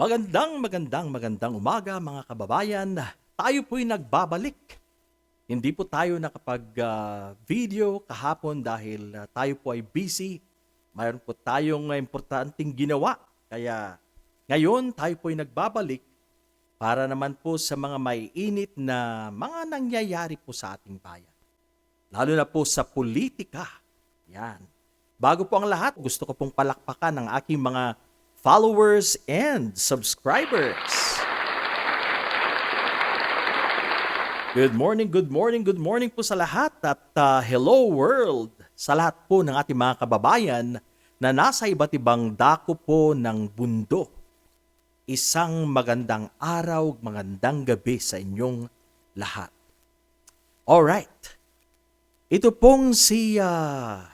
Magandang magandang magandang umaga mga kababayan. Tayo po'y nagbabalik. Hindi po tayo nakapag-video kahapon dahil ah, tayo po ay busy. Mayroon po tayong ah, importanteng ginawa. Kaya ngayon tayo po'y nagbabalik para naman po sa mga may init na mga nangyayari po sa ating bayan. Lalo na po sa politika. Yan. Bago po ang lahat, gusto ko pong palakpakan ang aking mga followers and subscribers. Good morning, good morning, good morning po sa lahat at uh, hello world sa lahat po ng ating mga kababayan na nasa iba't ibang dako po ng bundo. Isang magandang araw, magandang gabi sa inyong lahat. Alright. Ito pong si ah,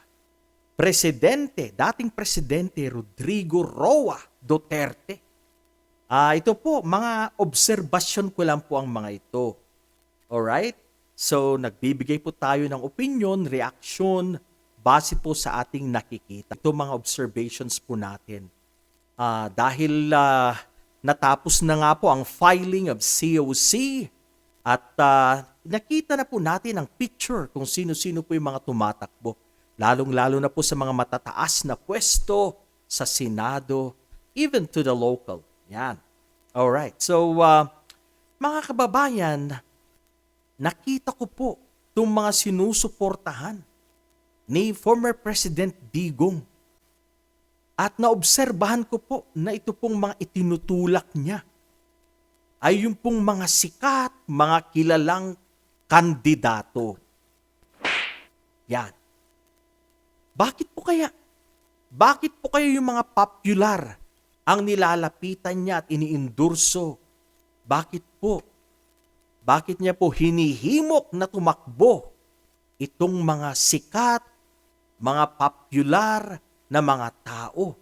Presidente, dating Presidente Rodrigo Roa Duterte. Ah, ito po, mga obserbasyon ko lang po ang mga ito. Alright? So, nagbibigay po tayo ng opinion, reaction, base po sa ating nakikita. Ito mga observations po natin. Ah, dahil ah, natapos na nga po ang filing of COC at ah, nakita na po natin ang picture kung sino-sino po yung mga tumatakbo. Lalong-lalo na po sa mga matataas na pwesto sa Senado, even to the local. Yan. Alright. So, ah, mga kababayan, nakita ko po itong mga sinusuportahan ni former President Digong. At naobserbahan ko po na ito pong mga itinutulak niya ay yung pong mga sikat, mga kilalang kandidato. Yan. Bakit po kaya? Bakit po kaya yung mga popular ang nilalapitan niya at iniindurso? Bakit po? Bakit niya po hinihimok na tumakbo itong mga sikat, mga popular na mga tao?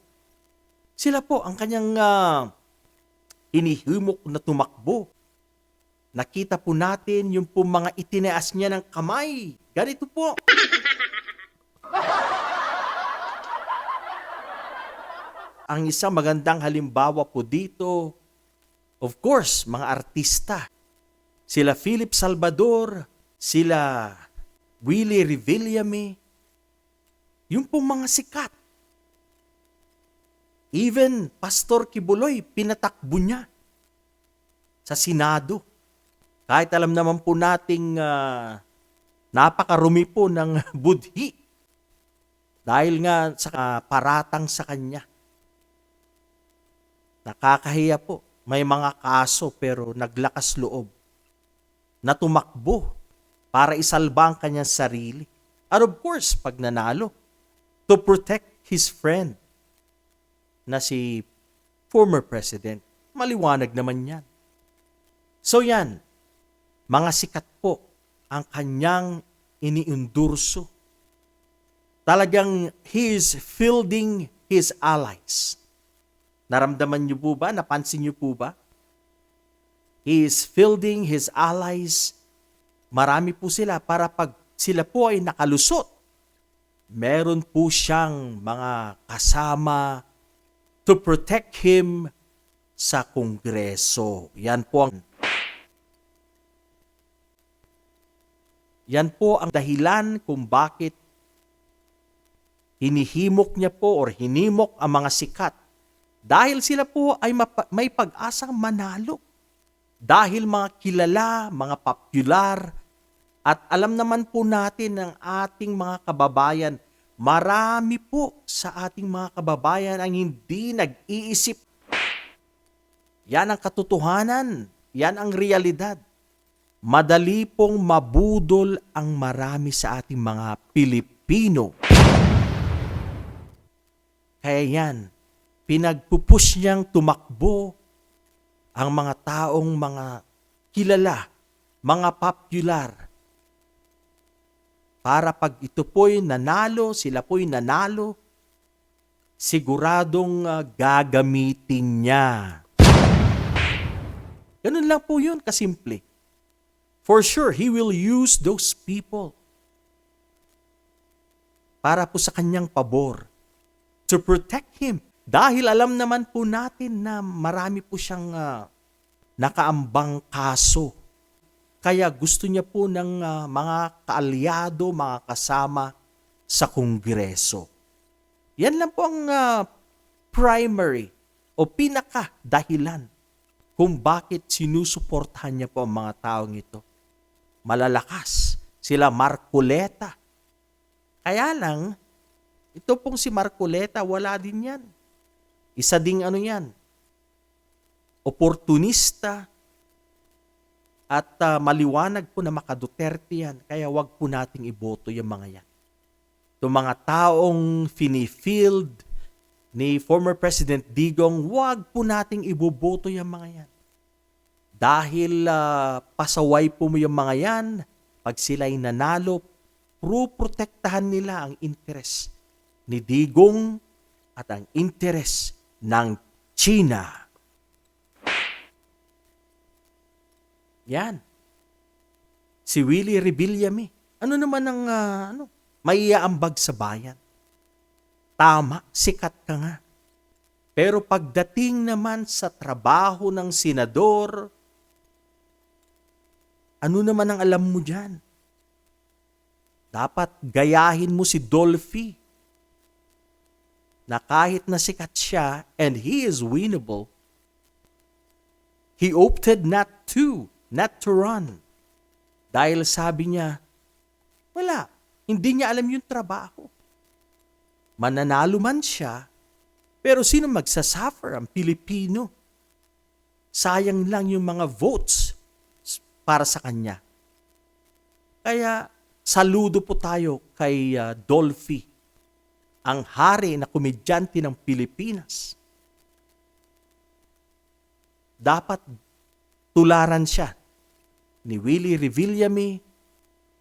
Sila po ang kanyang ah, hinihimok na tumakbo. Nakita po natin yung po mga itinaas niya ng kamay. Ganito po. Ang isang magandang halimbawa po dito, of course, mga artista. Sila Philip Salvador, sila Willie Revillame, yung pong mga sikat. Even Pastor Kibuloy, pinatakbo niya sa Senado. Kahit alam naman po nating ah, napakarumi po ng budhi dahil nga sa ah, paratang sa kanya. Nakakahiya po. May mga kaso pero naglakas loob na tumakbo para isalba ang kanyang sarili. And of course, pag nanalo, to protect his friend na si former president. Maliwanag naman yan. So yan, mga sikat po ang kanyang iniundurso. Talagang he is fielding his allies. Naramdaman niyo po ba? Napansin niyo po ba? He is fielding his allies. Marami po sila para pag sila po ay nakalusot, meron po siyang mga kasama to protect him sa Kongreso. Yan po ang Yan po ang dahilan kung bakit hinihimok niya po or hinimok ang mga sikat dahil sila po ay may pag-asang manalo. Dahil mga kilala, mga popular, at alam naman po natin ng ating mga kababayan, marami po sa ating mga kababayan ang hindi nag-iisip. Yan ang katotohanan. Yan ang realidad. Madali pong mabudol ang marami sa ating mga Pilipino. Kaya yan, pinagpupush niyang tumakbo ang mga taong mga kilala, mga popular. Para pag ito po'y nanalo, sila po'y nanalo, siguradong ah, gagamitin niya. Ganun lang po yun, kasimple. For sure, he will use those people para po sa kanyang pabor to protect him Dahil alam naman po natin na marami po siyang ah, nakaambang kaso. Kaya gusto niya po ng ah, mga kaalyado, mga kasama sa Kongreso. Yan lang po ang ah, primary o pinaka dahilan kung bakit sinusuportahan niya po ang mga taong ito. Malalakas sila Marcoleta. Kaya lang, ito pong si Marcoleta, wala din yan. Isa ding ano yan, oportunista at ah, maliwanag po na makaduterte yan. Kaya wag po nating iboto yung mga yan. Itong mga taong finifield ni former President Digong, wag po nating iboboto yung mga yan. Dahil ah, pasaway po mo yung mga yan, pag sila'y nanalo, pro-protektahan nila ang interes ni Digong at ang interes ng China. Yan. Si Willie Rebillame. Ano naman ang ah, ano, maiaambag sa bayan? Tama, sikat ka nga. Pero pagdating naman sa trabaho ng senador, ano naman ang alam mo dyan? Dapat gayahin mo si Dolphy na kahit na sikat siya and he is winnable, he opted not to, not to run. Dahil sabi niya, wala, hindi niya alam yung trabaho. Mananalo man siya, pero sino magsasuffer? Ang Pilipino. Sayang lang yung mga votes para sa kanya. Kaya saludo po tayo kay uh, Dolphy, ang hari na komedyante ng Pilipinas. Dapat tularan siya ni Willie Revillame,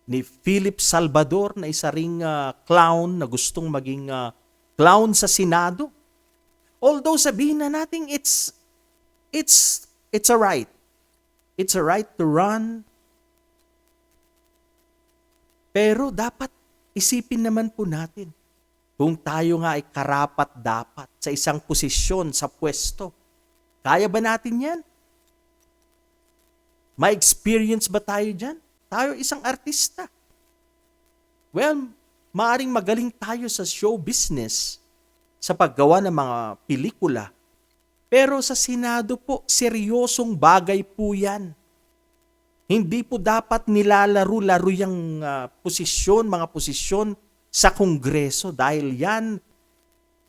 ni Philip Salvador na isa ring uh, clown na gustong maging uh, clown sa Senado. Although sabihin na natin it's it's it's a right. It's a right to run. Pero dapat isipin naman po natin kung tayo nga ay karapat dapat sa isang posisyon sa pwesto. Kaya ba natin yan? May experience ba tayo dyan? Tayo isang artista. Well, maaring magaling tayo sa show business sa paggawa ng mga pelikula. Pero sa Senado po, seryosong bagay po yan. Hindi po dapat nilalaro-laro yung uh, posisyon, mga posisyon sa Kongreso dahil yan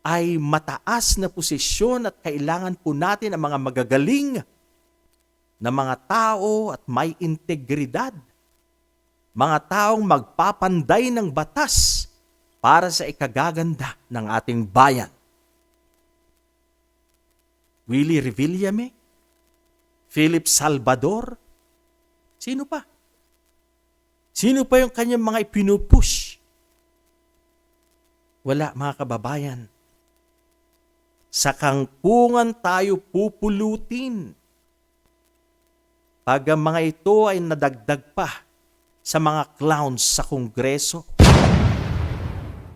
ay mataas na posisyon at kailangan po natin ang mga magagaling na mga tao at may integridad. Mga taong magpapanday ng batas para sa ikagaganda ng ating bayan. Willie Revillame, Philip Salvador, sino pa? Sino pa yung kanyang mga ipinupush? Wala mga kababayan. Sa kangkungan tayo pupulutin. Pag ang mga ito ay nadagdag pa sa mga clowns sa kongreso,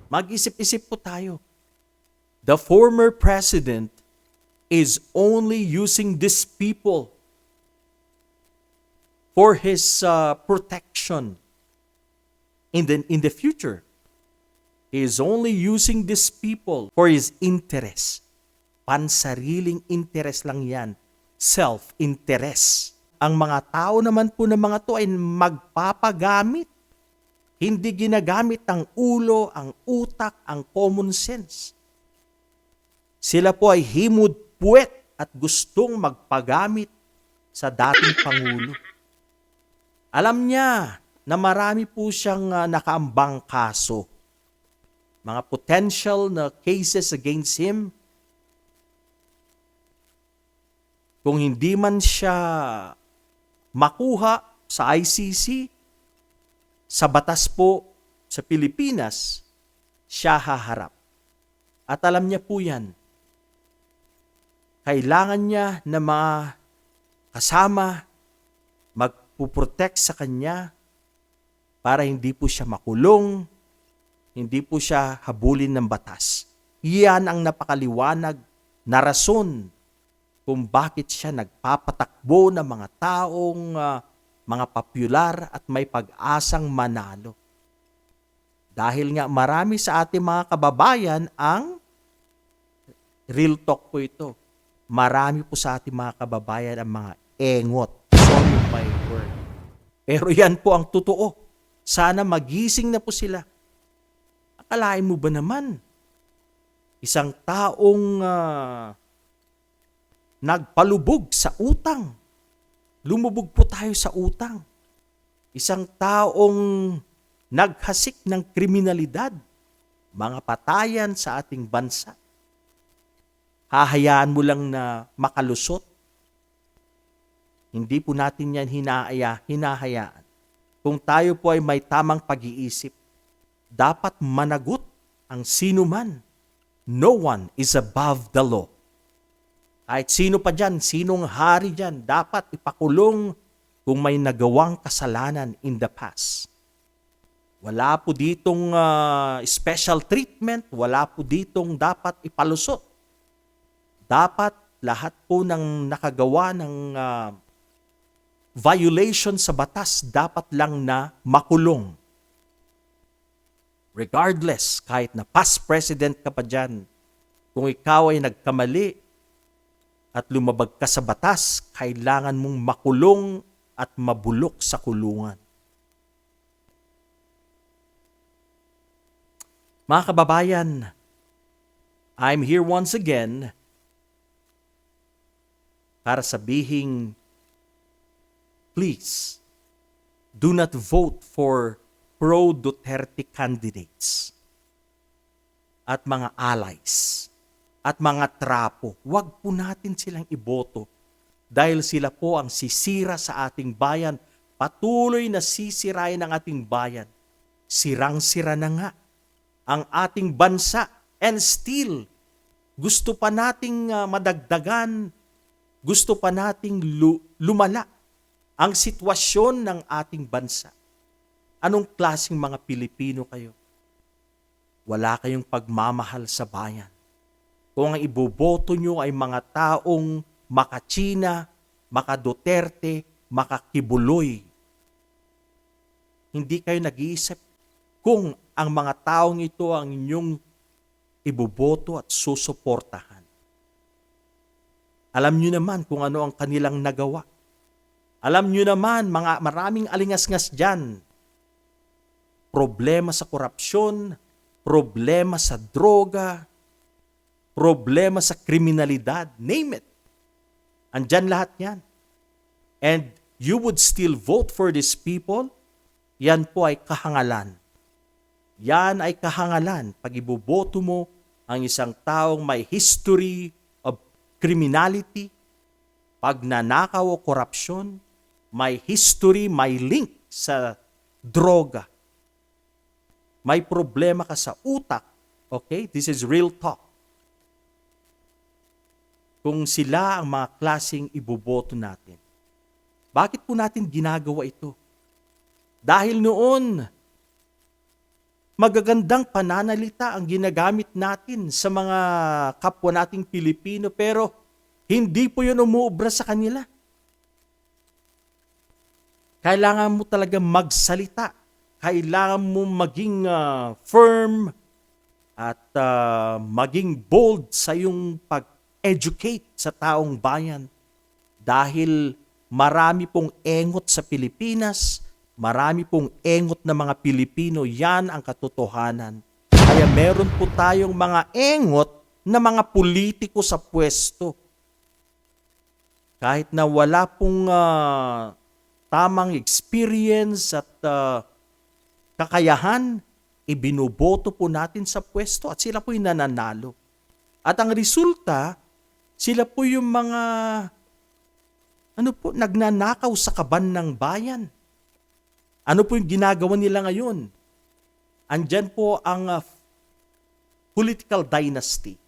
mag-isip-isip po tayo. The former president is only using these people for his uh, protection in the in the future. He is only using these people for his interest. Pansariling interest lang yan. Self-interest. Ang mga tao naman po ng mga to ay magpapagamit. Hindi ginagamit ang ulo, ang utak, ang common sense. Sila po ay himud puwet at gustong magpagamit sa dating Pangulo. Alam niya na marami po siyang uh, nakaambang kaso. Mga potential na cases against him. Kung hindi man siya makuha sa ICC, sa batas po sa Pilipinas, siya haharap. At alam niya po yan kailangan niya na mga kasama magpuprotect sa kanya para hindi po siya makulong, hindi po siya habulin ng batas. Iyan ang napakaliwanag na rason kung bakit siya nagpapatakbo ng mga taong ah, mga popular at may pag-asang manalo. Dahil nga marami sa ating mga kababayan ang real talk po ito. Marami po sa ating mga kababayan ang mga engot. Sorry my word. Pero yan po ang totoo. Sana magising na po sila. Akalain mo ba naman? Isang taong ah, nagpalubog sa utang. Lumubog po tayo sa utang. Isang taong naghasik ng kriminalidad, mga patayan sa ating bansa. Hahayaan mo lang na makalusot. Hindi po natin yan hinaaya, hinahayaan. Kung tayo po ay may tamang pag-iisip, dapat managot ang sino man. No one is above the law. Kahit sino pa dyan, sinong hari dyan, dapat ipakulong kung may nagawang kasalanan in the past. Wala po ditong ah, special treatment, wala po ditong dapat ipalusot. Dapat lahat po ng nakagawa ng ah, violation sa batas dapat lang na makulong. Regardless, kahit na past president ka pa dyan, kung ikaw ay nagkamali at lumabag ka sa batas, kailangan mong makulong at mabulok sa kulungan. Mga kababayan, I'm here once again para sabihing, please, do not vote for pro-Duterte candidates at mga allies at mga trapo. Huwag po natin silang iboto dahil sila po ang sisira sa ating bayan. Patuloy na sisirain ang ating bayan. Sirang-sira na nga ang ating bansa and still gusto pa nating ah, madagdagan, gusto pa nating lu- lumala ang sitwasyon ng ating bansa. Anong klaseng mga Pilipino kayo? Wala kayong pagmamahal sa bayan. Kung ang iboboto nyo ay mga taong makachina, makaduterte, makakibuloy, hindi kayo nag-iisip kung ang mga taong ito ang inyong iboboto at susuportahan. Alam nyo naman kung ano ang kanilang nagawa. Alam nyo naman, mga maraming alingas-ngas dyan. Problema sa korupsyon, problema sa droga, problema sa kriminalidad, name it. Andyan lahat yan. And you would still vote for these people, yan po ay kahangalan. Yan ay kahangalan pag iboboto mo ang isang taong may history of criminality, pagnanakaw o korupsyon, may history, may link sa droga. May problema ka sa utak. Okay? This is real talk. Kung sila ang mga klaseng iboboto natin. Bakit po natin ginagawa ito? Dahil noon, magagandang pananalita ang ginagamit natin sa mga kapwa nating Pilipino pero hindi po yun umuubra sa kanila. Kailangan mo talaga magsalita. Kailangan mo maging ah, firm at ah, maging bold sa iyong pag-educate sa taong bayan. Dahil marami pong engot sa Pilipinas, marami pong engot na mga Pilipino, yan ang katotohanan. Kaya meron po tayong mga engot na mga politiko sa pwesto. Kahit na wala pong ah, tamang experience at ah, kakayahan, ibinuboto po natin sa pwesto at sila po yung nananalo. At ang resulta, sila po yung mga ano po, nagnanakaw sa kaban ng bayan. Ano po yung ginagawa nila ngayon? Andyan po ang ah, political dynasty.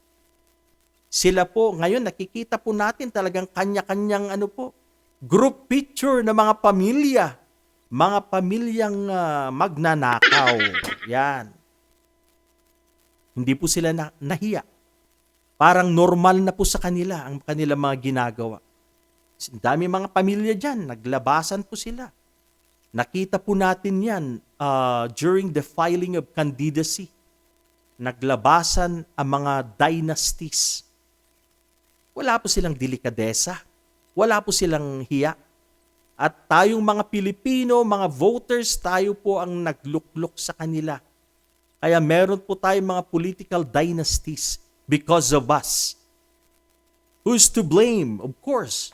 Sila po, ngayon nakikita po natin talagang kanya-kanyang ano po, group picture ng mga pamilya. Mga pamilyang ah, magnanakaw. Yan. Hindi po sila na, nahiya. Parang normal na po sa kanila ang kanilang mga ginagawa. Ang dami mga pamilya dyan, naglabasan po sila. Nakita po natin yan uh, during the filing of candidacy. Naglabasan ang mga dynasties. Wala po silang delikadesa. Wala po silang hiya. At tayong mga Pilipino, mga voters, tayo po ang nagluklok sa kanila. Kaya meron po tayong mga political dynasties because of us. Who's to blame? Of course,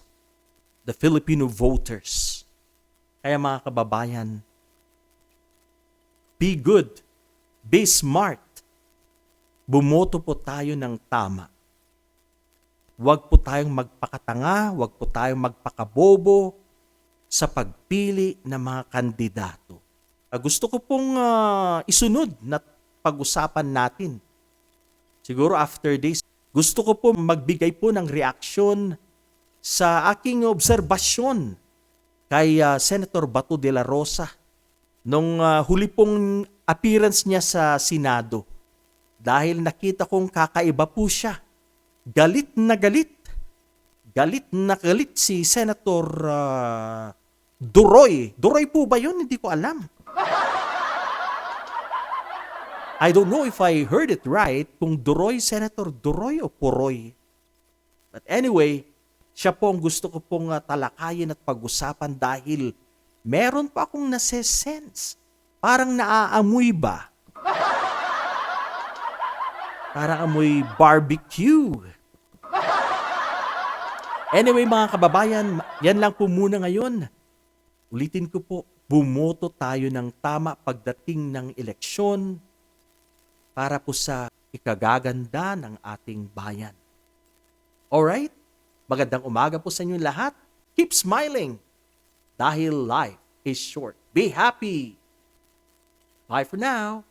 the Filipino voters. Kaya mga kababayan, be good, be smart. Bumoto po tayo ng tama. Huwag po tayong magpakatanga, huwag po tayong magpakabobo sa pagpili ng mga kandidato. Ah, gusto ko pong ah, isunod na pag-usapan natin. Siguro after this, gusto ko po magbigay po ng reaksyon sa aking obserbasyon kay ah, Senator Bato de la Rosa nung ah, huli pong appearance niya sa Senado. Dahil nakita kong kakaiba po siya. Galit na galit. Galit na galit si Senator ah, Duroy. Duroy po ba yun? Hindi ko alam. I don't know if I heard it right kung Duroy, Senator Duroy o Puroy. But anyway, siya po ang gusto ko pong uh, talakayin at pag-usapan dahil meron pa akong nase-sense. Parang naaamoy ba? Parang amoy barbecue. Anyway mga kababayan, yan lang po muna ngayon. Ulitin ko po, bumoto tayo ng tama pagdating ng eleksyon para po sa ikagaganda ng ating bayan. Alright? Magandang umaga po sa inyo lahat. Keep smiling dahil life is short. Be happy. Bye for now.